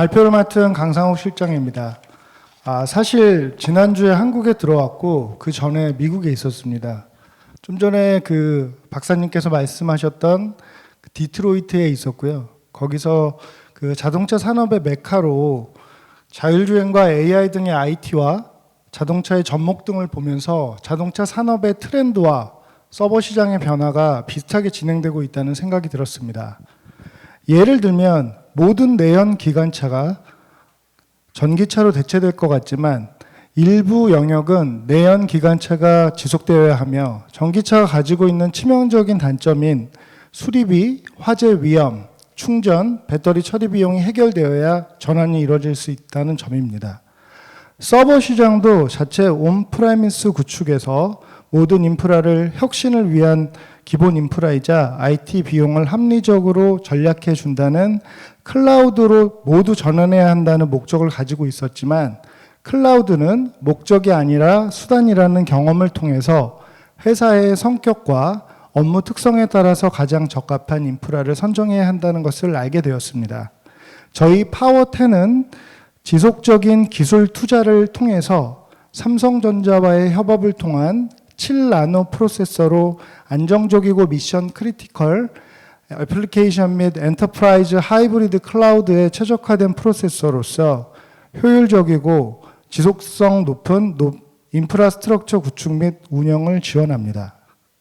발표를 맡은 강상욱 실장입니다. 아, 사실 지난주에 한국에 들어왔고 그 전에 미국에 있었습니다. 좀 전에 그 박사님께서 말씀하셨던 그 디트로이트에 있었고요. 거기서 그 자동차 산업의 메카로 자율주행과 AI 등의 IT와 자동차의 접목 등을 보면서 자동차 산업의 트렌드와 서버 시장의 변화가 비슷하게 진행되고 있다는 생각이 들었습니다. 예를 들면 모든 내연 기관차가 전기차로 대체될 것 같지만 일부 영역은 내연 기관차가 지속되어야 하며 전기차가 가지고 있는 치명적인 단점인 수리비, 화재 위험, 충전, 배터리 처리 비용이 해결되어야 전환이 이루어질 수 있다는 점입니다. 서버 시장도 자체 온프라미스 구축에서 모든 인프라를 혁신을 위한 기본 인프라이자 IT 비용을 합리적으로 전략해 준다는 클라우드로 모두 전환해야 한다는 목적을 가지고 있었지만 클라우드는 목적이 아니라 수단이라는 경험을 통해서 회사의 성격과 업무 특성에 따라서 가장 적합한 인프라를 선정해야 한다는 것을 알게 되었습니다. 저희 파워10은 지속적인 기술 투자를 통해서 삼성전자와의 협업을 통한 7나노 프로세서로 안정적이고 미션 크리티컬 애플리케이션 및 엔터프라이즈 하이브리드 클라우드에 최적화된 프로세서로서 효율적이고 지속성 높은 노- 인프라스트럭처 구축 및 운영을 지원합니다.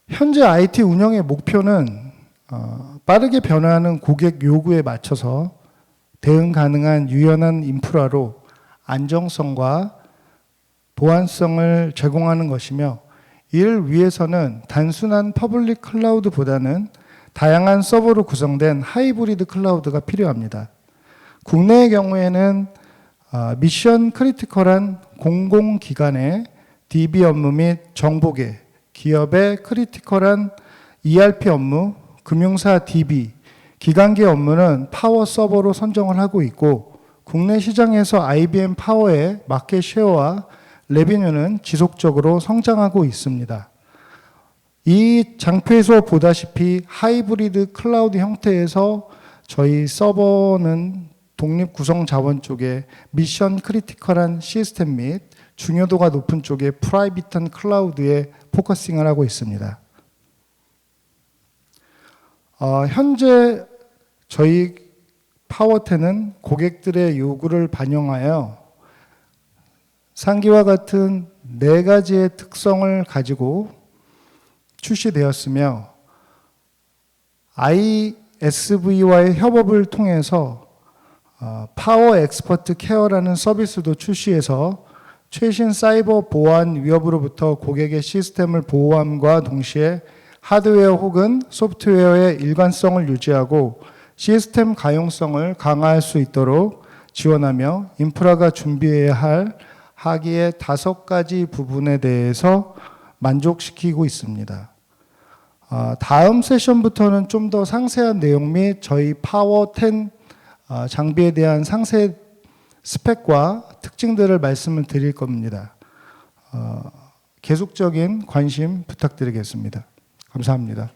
현재 IT 운영의 목표는 어, 빠르게 변화하는 고객 요구에 맞춰서 대응 가능한 유연한 인프라로 안정성과 보안성을 제공하는 것이며 이를 위해서는 단순한 퍼블릭 클라우드보다는 다양한 서버로 구성된 하이브리드 클라우드가 필요합니다. 국내의 경우에는 아, 미션 크리티컬한 공공기관의 DB 업무 및 정보계, 기업의 크리티컬한 ERP 업무, 금융사 DB, 기관계 업무는 파워 서버로 선정을 하고 있고 국내 시장에서 IBM 파워의 마켓 쉐어와 레비뉴는 지속적으로 성장하고 있습니다. 이 장표에서 보다시피 하이브리드 클라우드 형태에서 저희 서버는 독립 구성 자원 쪽에 미션 크리티컬한 시스템 및 중요도가 높은 쪽에 프라이빗한 클라우드에 포커싱을 하고 있습니다. 어, 현재 저희 파워텐은 고객들의 요구를 반영하여 상기와 같은 네 가지의 특성을 가지고 출시되었으며 ISV와의 협업을 통해서 어, 파워 엑스퍼트 케어라는 서비스도 출시해서 최신 사이버 보안 위협으로부터 고객의 시스템을 보호함과 동시에 하드웨어 혹은 소프트웨어의 일관성을 유지하고 시스템 가용성을 강화할 수 있도록 지원하며 인프라가 준비해야 할 하기의 다섯 가지 부분에 대해서 만족시키고 있습니다. 아, 다음 세션부터는 좀 더 상세한 내용 및 저희 파워 10 아, 장비에 대한 상세 스펙과 특징들을 말씀을 드릴 겁니다. 어, 계속적인 관심 부탁드리겠습니다. 감사합니다.